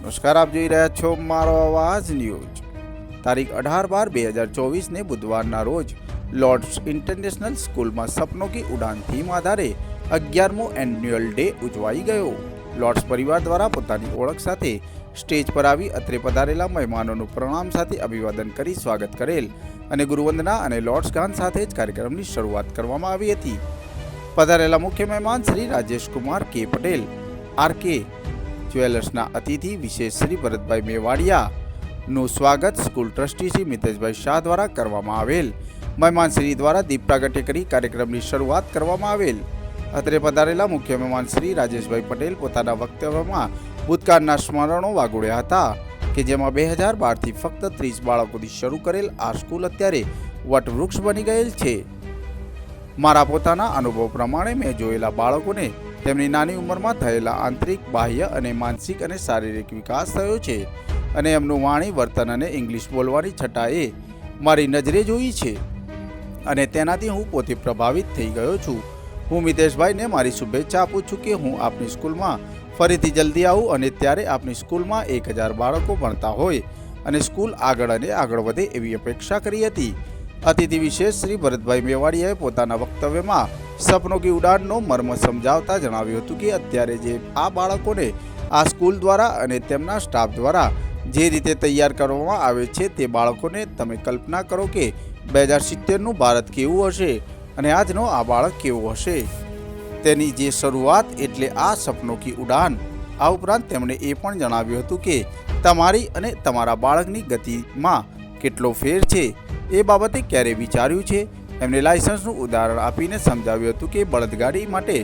નમસ્કાર, આપ જોઈ રહ્યા છો મારો અવાજ ન્યૂઝ. તારીખ અઢાર બાર બે હજાર ચોવીસને બુધવારના રોજ લોર્ડ્સ ઇન્ટરનેશનલ સ્કૂલમાં સપનો કી ઉડાન થીમ આધારે અગિયારમો એન્યુઅલ ડે ઉજવાઈ ગયો. લોર્ડ્સ પરિવાર દ્વારા પોતાની ઓળખ સાથે સ્ટેજ પર આવી અત્રે પધારેલા મહેમાનોનું પ્રણામ સાથે અભિવાદન કરી સ્વાગત કરેલ અને ગુરુવંદના અને લોર્ડ્સ ગાન સાથે જ કાર્યક્રમની શરૂઆત કરવામાં આવી હતી. પધારેલા મુખ્ય મહેમાન શ્રી રાજેશ કુમાર કે પટેલ, આર કે જ્વેલર્સના અતિથિ વિશેષ શ્રી ભરતભાઈ મેવાડિયાનું સ્વાગત સ્કૂલ ટ્રસ્ટી શ્રી મિતેશભાઈ શાહ દ્વારા કરવામાં આવેલ. મહેમાન શ્રી દ્વારા દીપ પ્રાગટ્ય કરી કાર્યક્રમની શરૂઆત કરવામાં આવેલ. અત્રે પધારેલા મુખ્ય મહેમાન શ્રી રાજેશભાઈ પટેલ પોતાના વક્તવ્યમાં ભૂતકાળના સ્મરણો વાગોળ્યા હતા કે જેમાં બે હજાર બારથી ફક્ત ત્રીસ બાળકોથી શરૂ કરેલ આ સ્કૂલ અત્યારે વટવૃક્ષ બની ગયેલ છે. મારા પોતાના અનુભવ પ્રમાણે મેં જોયેલા બાળકોને તેમની નાની ઉંમરમાં થયેલા આંતરિક, બાહ્ય અને માનસિક અને શારીરિક વિકાસ થયો છે અને એમનું વાણી, વર્તન અને ઇંગ્લિશ બોલવાની છટાએ મારી નજરે જોઈ છે. અને તેનાથી હું પોતે પ્રભાવિત થઈ ગયો છું. હું મિતેશભાઈને મારી શુભેચ્છા આપું છું કે હું આપની સ્કૂલમાં ફરીથી જલ્દી આવું અને ત્યારે આપની સ્કૂલમાં એક હજાર બાળકો ભણતા હોય અને સ્કૂલ આગળ અને આગળ વધે એવી અપેક્ષા કરી હતી. અતિથિ વિશેષ શ્રી ભરતભાઈ મેવાડીયાએ પોતાના વક્તવ્યમાં સપનો કી ઉડાનનો મર્મ સમજાવતા જણાવ્યું હતું કે અત્યારે જે આ બાળકોને આ સ્કૂલ દ્વારા અને તેમના સ્ટાફ દ્વારા જે રીતે તૈયાર કરવામાં આવે છે તે બાળકોને તમે કલ્પના કરો કે બે હજાર સિત્તેરનું ભારત કેવું હશે અને આજનો આ બાળક કેવું હશે. તેની જે શરૂઆત એટલે આ સપનો કી ઉડાન, આ ઉપરાંત તેમણે એ પણ જણાવ્યું હતું કે તમારી અને તમારા બાળકની ગતિમાં કેટલો ફેર છે એ બાબતે ક્યારે વિચાર્યું છે? એમણે લાયસન્સનું ઉદાહરણ આપીને સમજાવ્યું હતું કે બળદગાડી માટે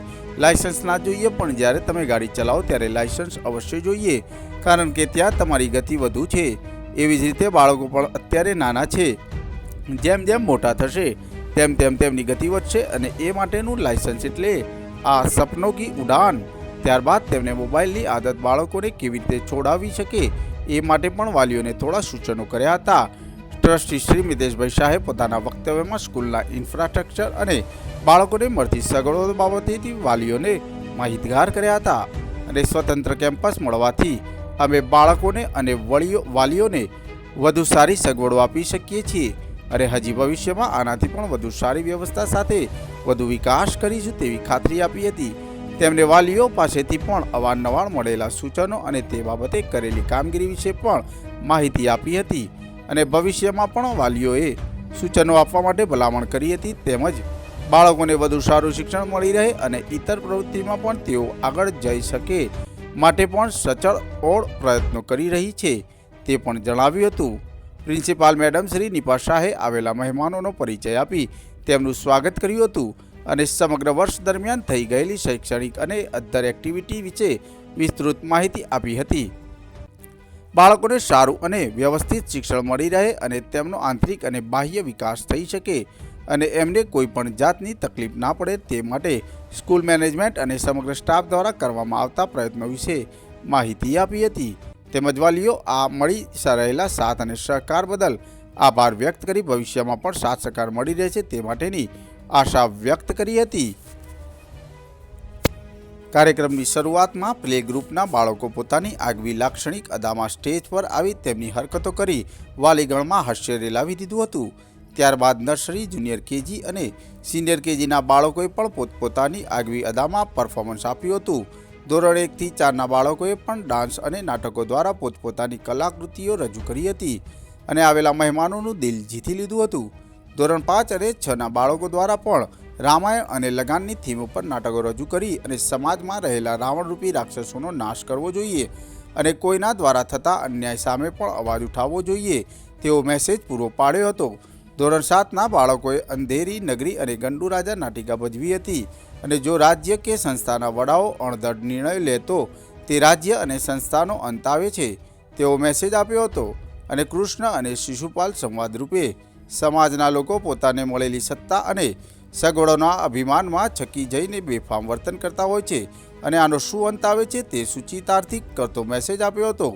લાયસન્સ ના જોઈએ, પણ જ્યારે તમે ગાડી ચલાવો ત્યારે લાયસન્સ અવશ્ય જોઈએ, કારણ કે ત્યાં તમારી ગતિ વધુ છે. એવી જ રીતે બાળકો પણ અત્યારે નાના છે. જેમ જેમ મોટા થશે, તેમ તેમ તેમની ગતિ વધશે અને એ માટેનું લાયસન્સ એટલે આ સપનો કી ઉડાન. ત્યારબાદ તેમને મોબાઈલની આદત બાળકોને કેવી રીતે છોડાવી શકે, એ માટે પણ વાલીઓને થોડા સૂચનો કર્યા હતા. ટ્રસ્ટી શ્રી મિતેશભાઈ શાહે પોતાના વક્તવ્યમાં સ્કૂલના ઇન્ફ્રાસ્ટ્રક્ચર અને બાળકોને મળતી સગવડો બાબતેથી વાલીઓને માહિતગાર કર્યા હતા અને સ્વતંત્ર કેમ્પસ મળવાથી અમે બાળકોને અને વળીઓ વાલીઓને વધુ સારી સગવડો આપી શકીએ છીએ અને હજી ભવિષ્યમાં આનાથી પણ વધુ સારી વ્યવસ્થા સાથે વધુ વિકાસ કરીશું તેવી ખાતરી આપી હતી. તેમણે વાલીઓ પાસેથી પણ અવારનવાર મળેલા સૂચનો અને તે બાબતે કરેલી કામગીરી વિશે પણ માહિતી આપી હતી. અને ભવિષ્યમાં પણ વાલીઓએ સૂચનો આપવા માટે ભલામણ કરી હતી તેમજ બાળકોને વધુ સારું શિક્ષણ મળી રહે અને ઇતર પ્રવૃત્તિમાં પણ તેઓ આગળ જઈ શકે માટે પણ સચળ ઓળ પ્રયત્નો કરી રહી છે. તે પણ જણાવ્યું હતું. પ્રિન્સિપાલ મેડમ શ્રી નિપા શાહે આવેલા મહેમાનોનો પરિચય આપી તેમનું સ્વાગત કર્યું હતું અને સમગ્ર વર્ષ દરમિયાન થઈ ગયેલી શૈક્ષણિક અને અધર એક્ટિવિટી વિશે વિસ્તૃત માહિતી આપી હતી. બાળકોને સારું અને વ્યવસ્થિત શિક્ષણ મળી રહે અને તેમનો આંતરિક અને બાહ્ય વિકાસ થઈ શકે અને એમને કોઈ પણ જાતની તકલીફ ના પડે તે માટે સ્કૂલ મેનેજમેન્ટ અને સમગ્ર સ્ટાફ દ્વારા કરવામાં આવતા પ્રયત્નો વિશે માહિતી આપી હતી. તેમજ વાલીઓ આ મળી રહેલા સાથ અને સહકાર બદલ આભાર વ્યક્ત કરી ભવિષ્યમાં પણ સાથ સહકાર મળી રહેશે તે માટેની આશા વ્યક્ત કરી હતી. કાર્યક્રમની શરૂઆતમાં પ્લે ગ્રુપના બાળકો પોતાની આગવી લાક્ષણિક અદામાં સ્ટેજ પર આવી તેમની હરકતો કરી વાલીગણમાં હાસ્ય રેલાવી દીધું હતું. ત્યારબાદ નર્સરી, જુનિયર કેજી અને સિનિયર કેજીના બાળકોએ પણ પોતપોતાની આગવી અદામાં પરફોર્મન્સ આપ્યું હતું. ધોરણ એકથી ચારના બાળકોએ પણ ડાન્સ અને નાટકો દ્વારા પોતપોતાની કલાકૃતિઓ રજૂ કરી હતી અને આવેલા મહેમાનોનું દિલ જીતી લીધું હતું. ધોરણ પાંચ અને છના બાળકો દ્વારા પણ રામાયણ અને લગાનની થીમ ઉપર નાટકો રજૂ કરી અને સમાજમાં રહેલા રાવણરૂપી રાક્ષસોનો નાશ કરવો જોઈએ અને કોઈના દ્વારા થતા અન્યાય સામે પણ અવાજ ઉઠાવવો જોઈએ, તેવો મેસેજ પૂરો પાડ્યો હતો. ધોરણ સાતના બાળકોએ અંધેરી, નગરી અને ગંડુ રાજા નાટિકા ભજવી હતી અને જો રાજ્ય કે સંસ્થાના વડાઓ અણધડ નિર્ણય લેતો, તે રાજ્ય અને સંસ્થાનો અંત આવે છે, તેવો મેસેજ આપ્યો હતો અને કૃષ્ણ અને શિશુપાલ સંવાદ રૂપે સમાજના લોકો પોતાને મળેલી સત્તા અને સગવડોના અભિમાનમાં છકી જઈને બેફામ વર્તન કરતા હોય છે અને આનો શું અંત આવે છે તે સૂચિતાર્થી કરતો મેસેજ આપ્યો હતો.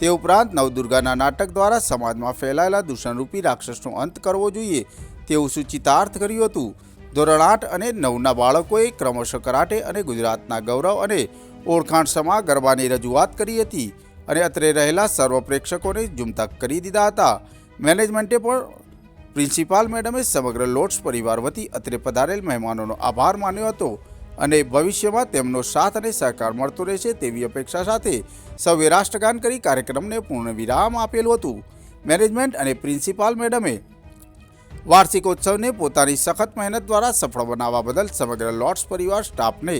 તે ઉપરાંત નવદુર્ગાના નાટક દ્વારા સમાજમાં ફેલાયેલા દૂષણરૂપી રાક્ષસનો અંત કરવો જોઈએ તેવું સૂચિતાર્થ કર્યું હતું. ધોરણ આઠ અને નવના બાળકોએ ક્રમશઃ કરાટે અને ગુજરાતના ગૌરવ અને ઓળખાણ સમા ગરબાની રજૂઆત કરી હતી અને અત્રે રહેલા સર્વ પ્રેક્ષકોને ઝુમતા કરી દીધા હતા. મેનેજમેન્ટે પણ પ્રિન્સિપાલ મેડમે સમગ્ર લોટ્સ પરિવાર વતી અત્રે પધારેલ મહેમાનોનો આભાર માન્યો હતો અને ભવિષ્યમાં તેમનો સાથ અને સહકાર મળતો રહેશે તેવી અપેક્ષા સાથે સૌએ રાષ્ટ્રગાન કરી કાર્યક્રમને પૂર્ણ વિરામ આપેલું હતું. મેનેજમેન્ટ અને પ્રિન્સિપાલ મેડમે વાર્ષિકોત્સવને પોતાની સખત મહેનત દ્વારા સફળ બનાવવા બદલ સમગ્ર લોર્ડ્સ પરિવાર સ્ટાફને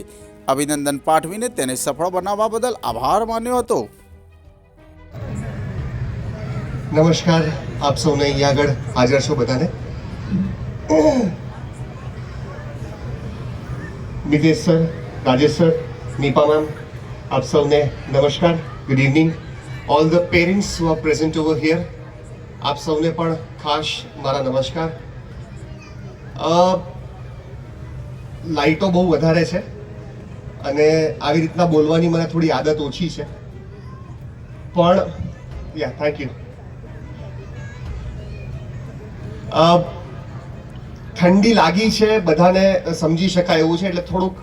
અભિનંદન પાઠવીને તેને સફળ બનાવવા બદલ આભાર માન્યો હતો. નમસ્કાર. આપ સૌને અહીંયા આગળ હાજર છો બધાને. Mitesh sir, Rajesh sir, Nipa ma'am, આપ સૌને નમસ્કાર good evening all the parents who are present over here આપ સૌને પણ ખાસ મારા નમસ્કાર. લાઇટો બહુ વધારે છે અને આવી રીતના બોલવાની મને થોડી આદત ઓછી છે. પણ યા થેન્ક યુ ઠંડી લાગી છે, બધાને સમજી શકાય એવું છે, એટલે થોડુંક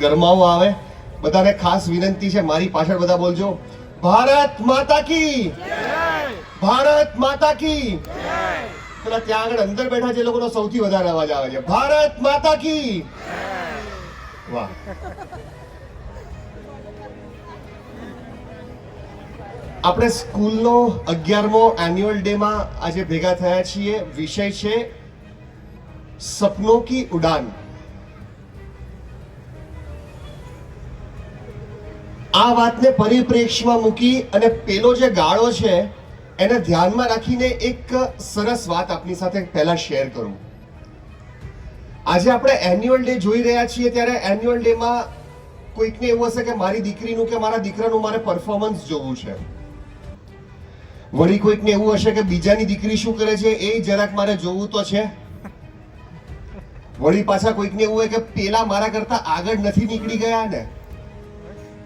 ગરમાવો આવે. બધાને ખાસ વિનંતી છે, મારી પાછળ બધા બોલજો. ભારત માતા કી! ભારત માતા કી! પેલા ત્યાં આગળ અંદર બેઠા જે લોકોનો સૌથી વધારે અવાજ આવે છે. ભારત માતા કી! વાહ. આપણે સ્કૂલનો અગિયારમો એન્યુઅલ ડેમાં આજે ભેગા થયા છીએ. વિષય છે સપનો કી ઉડાન. આ વાતને પરિપ્રેક્ષમાં મૂકી અને પેલો જે ગાળો છે, એને ધ્યાનમાં રાખીને એક સરસ વાત આપની સાથે પહેલા શેર કરું. આજે આપણે એન્યુઅલ ડે જોઈ રહ્યા છીએ ત્યારે એન્યુઅલ ડેમાં કોઈકને એવું હશે કે મારી દીકરીનું કે મારા દીકરાનું મારે પરફોર્મન્સ જોવું છે. વળી કોઈકને એવું હશે કે બીજાની દીકરી શું કરે છે, એ જરાક મારે જોવું તો છે. વળી પાછા કોઈકને એવું હોય કે પેલા મારા કરતા આગળ નથી નીકળી ગયા ને.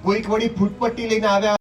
કોઈક વળી ફૂટપટ્ટી લઈને આવ્યા